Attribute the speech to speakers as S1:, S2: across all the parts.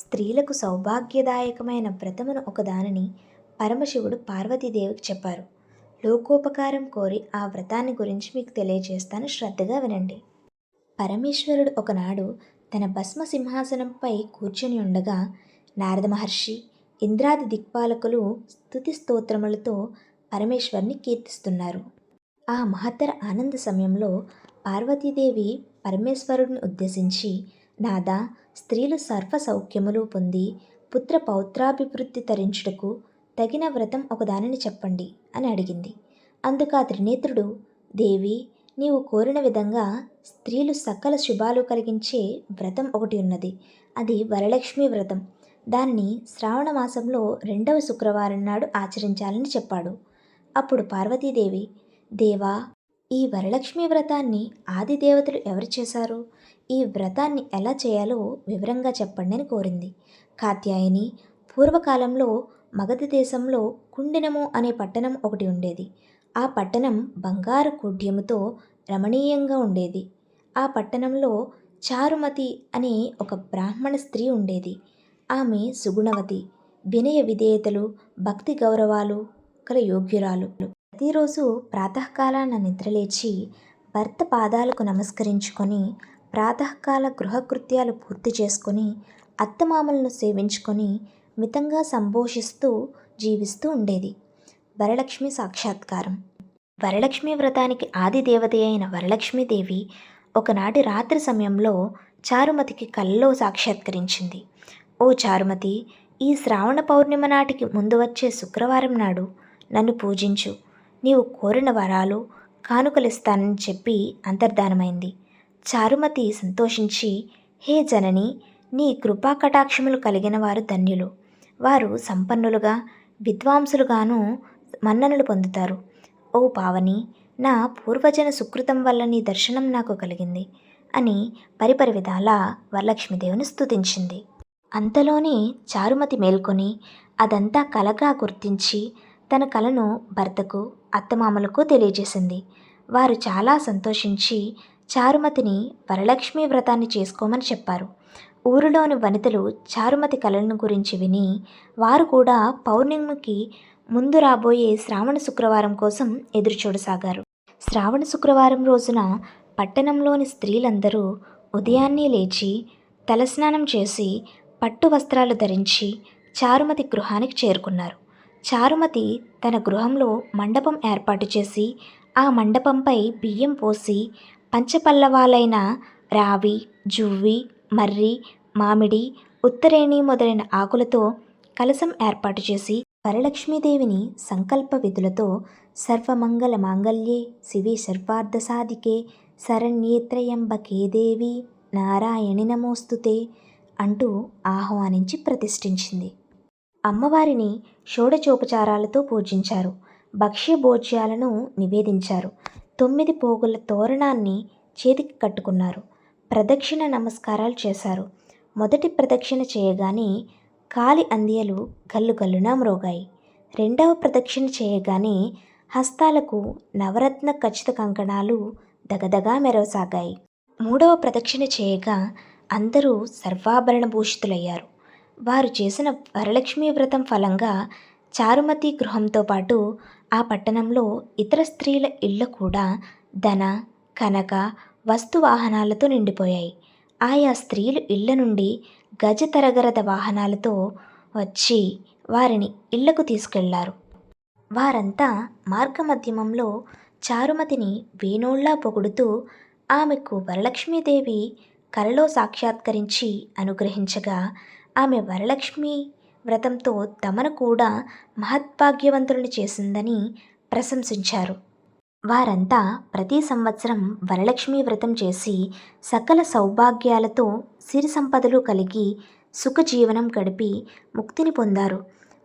S1: స్త్రీలకు సౌభాగ్యదాయకమైన వ్రతమును ఒకదానిని పరమశివుడు పార్వతీదేవికి చెప్పారు. లోకోపకారం కోరి ఆ వ్రతాన్ని గురించి మీకు తెలియజేస్తాను. శ్రద్ధగా వినండి. పరమేశ్వరుడు ఒకనాడు తన భస్మ సింహాసనంపై కూర్చొని ఉండగా నారద మహర్షి ఇంద్రాది దిక్పాలకులు స్థుతి స్తోత్రములతో పరమేశ్వరుని కీర్తిస్తున్నారు. ఆ మహత్తర ఆనంద సమయంలో పార్వతీదేవి పరమేశ్వరుడిని ఉద్దేశించి నాదా స్త్రీలు సర్వ సౌఖ్యములు పొంది పుత్ర పౌత్రాభివృద్ధి తరించుటకు తగిన వ్రతం ఒకదానిని చెప్పండి అని అడిగింది. అందుకు ఆ త్రినేత్రుడు దేవి నీవు కోరిన విధంగా స్త్రీలు సకల శుభాలు కలిగించే వ్రతం ఒకటి ఉన్నది. అది వరలక్ష్మి వ్రతం. దాన్ని శ్రావణ మాసంలో రెండవ శుక్రవారం నాడు ఆచరించాలని చెప్పాడు. అప్పుడు పార్వతీదేవి దేవా ఈ వరలక్ష్మి వ్రతాన్ని ఆది దేవతలు ఎవరు చేశారు? ఈ వ్రతాన్ని ఎలా చేయాలో వివరంగా చెప్పండి అని కోరింది. కాత్యాయని పూర్వకాలంలో మగధ దేశంలో కుండినము అనే పట్టణం ఒకటి ఉండేది. ఆ పట్టణం బంగారు కుడ్యముతో రమణీయంగా ఉండేది. ఆ పట్టణంలో చారుమతి అనే ఒక బ్రాహ్మణ స్త్రీ ఉండేది. ఆమె సుగుణవతి వినయ విధేయతలు భక్తి గౌరవాలు గల యోగ్యురాలు. ప్రతిరోజు ప్రాతకాలాన నిద్రలేచి భర్త పాదాలకు నమస్కరించుకొని ప్రాతకాల గృహకృత్యాలు పూర్తి చేసుకొని అత్తమామలను సేవించుకొని మితంగా సంభోషిస్తూ జీవిస్తూ ఉండేది. వరలక్ష్మి సాక్షాత్కారం. వరలక్ష్మి వ్రతానికి ఆది దేవత అయిన వరలక్ష్మీదేవి ఒకనాటి రాత్రి సమయంలో చారుమతికి కల్లో సాక్షాత్కరించింది. ఓ చారుమతి ఈ శ్రావణ పౌర్ణిమ నాటికి ముందు వచ్చే శుక్రవారం నాడు నన్ను పూజించు. నీవు కోరిన వరాలు కానుకలిస్తానని చెప్పి అంతర్ధానమైంది. చారుమతి సంతోషించి హే జనని నీ కృపా కటాక్షములు కలిగిన వారు ధన్యులు. వారు సంపన్నులుగా విద్వాంసులుగాను మన్ననలు పొందుతారు. ఓ పావని నా పూర్వజన సుకృతం వల్ల నీ దర్శనం నాకు కలిగింది అని పరిపరి విధాల వరలక్ష్మీదేవిని స్తుతించింది. అంతలోనే చారుమతి మేల్కొని అదంతా కలగా గుర్తించి తన కలను భర్తకు అత్తమామలకు తెలియజేసింది. వారు చాలా సంతోషించి చారుమతిని వరలక్ష్మి వ్రతాన్ని చేసుకోమని చెప్పారు. ఊరిలోని వనితలు చారుమతి కళలను గురించి విని వారు కూడా పౌర్ణమికి ముందు రాబోయే శ్రావణ శుక్రవారం కోసం ఎదురుచూడసాగారు. శ్రావణ శుక్రవారం రోజున పట్టణంలోని స్త్రీలందరూ ఉదయాన్నే లేచి తలస్నానం చేసి పట్టు వస్త్రాలు ధరించి చారుమతి గృహానికి చేరుకున్నారు. చారుమతి తన గృహంలో మండపం ఏర్పాటు చేసి ఆ మండపంపై బియ్యం పోసి పంచపల్లవాలైన రావి జువ్వి మర్రి మామిడి ఉత్తరేణి మొదలైన ఆకులతో కలశం ఏర్పాటు చేసి వరలక్ష్మీదేవిని సంకల్ప విధులతో సర్వమంగళ మాంగళ్యే శివి సర్వార్థ సాధికే శరణ్యేత్రయంబకే దేవి నారాయణి నమోస్తుతే అంటూ ఆహ్వానించి ప్రతిష్ఠించింది. అమ్మవారిని షోడచోపచారాలతో పూజించారు. భక్ష్య భోజ్యాలను నివేదించారు. తొమ్మిది పోగుల తోరణాన్ని చేతికి కట్టుకున్నారు. ప్రదక్షిణ నమస్కారాలు చేశారు. మొదటి ప్రదక్షిణ చేయగానే కాలి అందియలు గల్లు గల్లున మ్రోగాయి. రెండవ ప్రదక్షిణ చేయగానే హస్తాలకు నవరత్న ఖచ్చిత కంకణాలు దగదగా మెరవసాగాయి. మూడవ ప్రదక్షిణ చేయగా అందరూ సర్వాభరణ భూషితులయ్యారు. వారు చేసిన వరలక్ష్మీ వ్రతం ఫలంగా చారుమతి గృహంతో పాటు ఆ పట్టణంలో ఇతర స్త్రీల ఇళ్ళు కూడా ధన కనక వస్తు వాహనాలతో నిండిపోయాయి. ఆయా స్త్రీలు ఇళ్ళ నుండి గజ తరగరథ వాహనాలతో వచ్చి వారిని ఇళ్ళకు తీసుకెళ్ళారు. వారంతా మార్గమధ్యమంలో చారుమతిని వేణోళ్ళా పొగుడుతూ ఆమెకు వరలక్ష్మీదేవి కలలో సాక్షాత్కరించి అనుగ్రహించగా ఆమె వరలక్ష్మి వ్రతంతో తమను కూడా మహద్భాగ్యవంతులను చేసిందని ప్రశంసించారు. వారంతా ప్రతి సంవత్సరం వరలక్ష్మి వ్రతం చేసి సకల సౌభాగ్యాలతో సిరి సంపదలు కలిగి సుఖజీవనం గడిపి ముక్తిని పొందారు.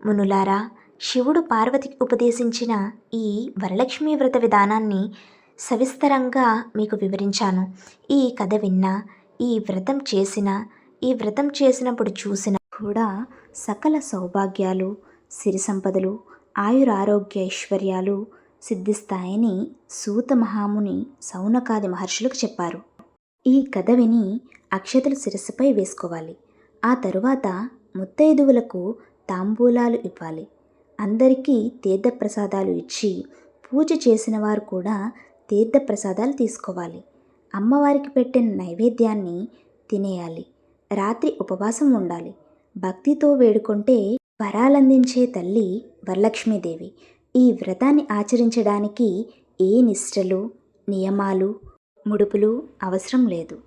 S1: మునులారా శివుడు పార్వతికి ఉపదేశించిన ఈ వరలక్ష్మి వ్రత విధానాన్ని సవిస్తరంగా మీకు వివరించాను. ఈ కథ విన్నా ఈ వ్రతం చేసిన ఈ వ్రతం చేసినప్పుడు చూసిన కూడా సకల సౌభాగ్యాలు సిరి సంపదలు ఆయురారోగ్య ఐశ్వర్యాలు సిద్ధిస్తాయని సూత మహాముని సౌనకాది మహర్షులకు చెప్పారు. ఈ కథ విని అక్షతలు శిరస్సుపై వేసుకోవాలి. ఆ తరువాత ముత్తైదువులకు తాంబూలాలు ఇవ్వాలి. అందరికీ తీర్థప్రసాదాలు ఇచ్చి పూజ చేసిన వారు కూడా తీర్థప్రసాదాలు తీసుకోవాలి. అమ్మవారికి పెట్టిన నైవేద్యాన్ని తినేయాలి. రాత్రి ఉపవాసం ఉండాలి. భక్తితో వేడుకుంటే వరాలందించే తల్లి వరలక్ష్మీదేవి. ఈ వ్రతాన్ని ఆచరించడానికి ఏ నిష్టలు నియమాలు ముడుపులు అవసరం లేదు.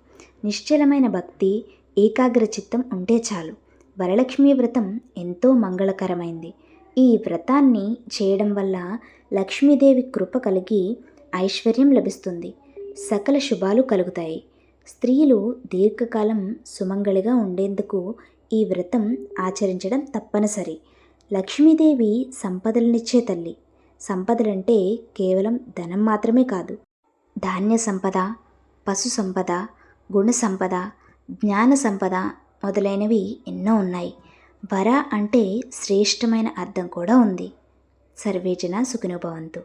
S1: నిశ్చలమైన భక్తి ఏకాగ్రచిత్తం ఉంటే చాలు. వరలక్ష్మీ వ్రతం ఎంతో మంగళకరమైంది. ఈ వ్రతాన్ని చేయడం వల్ల లక్ష్మీదేవి కృప కలిగి ఐశ్వర్యం లభిస్తుంది. సకల శుభాలు కలుగుతాయి. స్త్రీలు దీర్ఘకాలం సుమంగళిగా ఉండేందుకు ఈ వ్రతం ఆచరించడం తప్పనిసరి. లక్ష్మీదేవి సంపదలనిచ్చే తల్లి. సంపదలంటే కేవలం ధనం మాత్రమే కాదు. ధాన్య సంపద పశు సంపద గుణ సంపద జ్ఞాన సంపద మొదలైనవి ఎన్నో ఉన్నాయి. వర అంటే శ్రేష్టమైన అర్థం కూడా ఉంది. సర్వేజన సుఖినుభవంతు